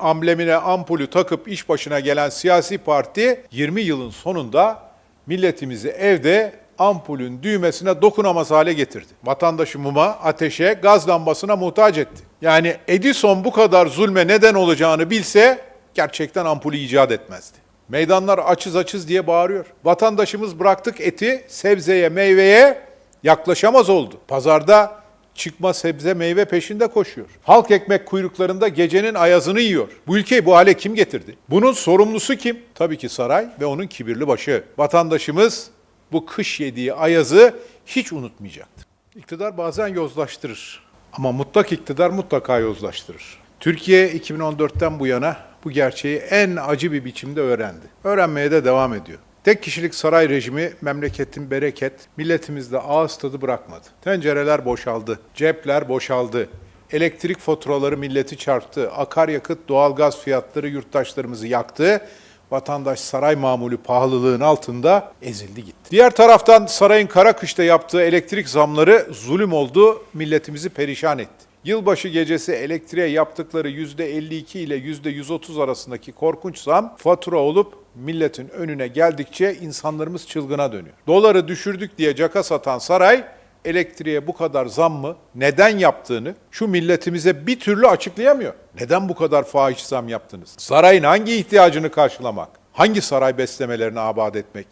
amblemine ampulü takıp iş başına gelen siyasi parti 20 yılın sonunda milletimizi evde ampulün düğmesine dokunamaz hale getirdi. Vatandaşı muma, ateşe, gaz lambasına muhtaç etti. Yani Edison bu kadar zulme neden olacağını bilse gerçekten ampulü icat etmezdi. Meydanlar açız açız diye bağırıyor. Vatandaşımız bıraktık eti sebzeye, meyveye yaklaşamaz oldu. Pazarda çıkma sebze meyve peşinde koşuyor. Halk ekmek kuyruklarında gecenin ayazını yiyor. Bu ülkeyi bu hale kim getirdi? Bunun sorumlusu kim? Tabii ki saray ve onun kibirli başı. Vatandaşımız bu kış yediği ayazı hiç unutmayacaktır. İktidar bazen yozlaştırır. Ama mutlak iktidar mutlaka yozlaştırır. Türkiye 2014'ten bu yana bu gerçeği en acı bir biçimde öğrendi. Öğrenmeye de devam ediyor. Tek kişilik saray rejimi memleketin bereket, milletimizde ağız tadı bırakmadı. Tencereler boşaldı, cepler boşaldı. Elektrik faturaları milleti çarptı. Akaryakıt, doğalgaz fiyatları yurttaşlarımızı yaktı. Vatandaş saray mamulü pahalılığın altında ezildi gitti. Diğer taraftan sarayın kara kışta yaptığı elektrik zamları zulüm oldu, milletimizi perişan etti. Yılbaşı gecesi elektriğe yaptıkları %52 ile %130 arasındaki korkunç zam fatura olup milletin önüne geldikçe insanlarımız çılgına dönüyor. Doları düşürdük diye caka satan saray elektriğe bu kadar zam mı, neden yaptığını şu milletimize bir türlü açıklayamıyor. Neden bu kadar fahiş zam yaptınız? Sarayın hangi ihtiyacını karşılamak, hangi saray beslemelerini abat etmek,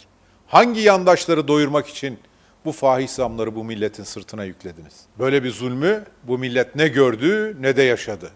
hangi yandaşları doyurmak için bu fahiş zamları bu milletin sırtına yüklediniz? Böyle bir zulmü bu millet ne gördü ne de yaşadı.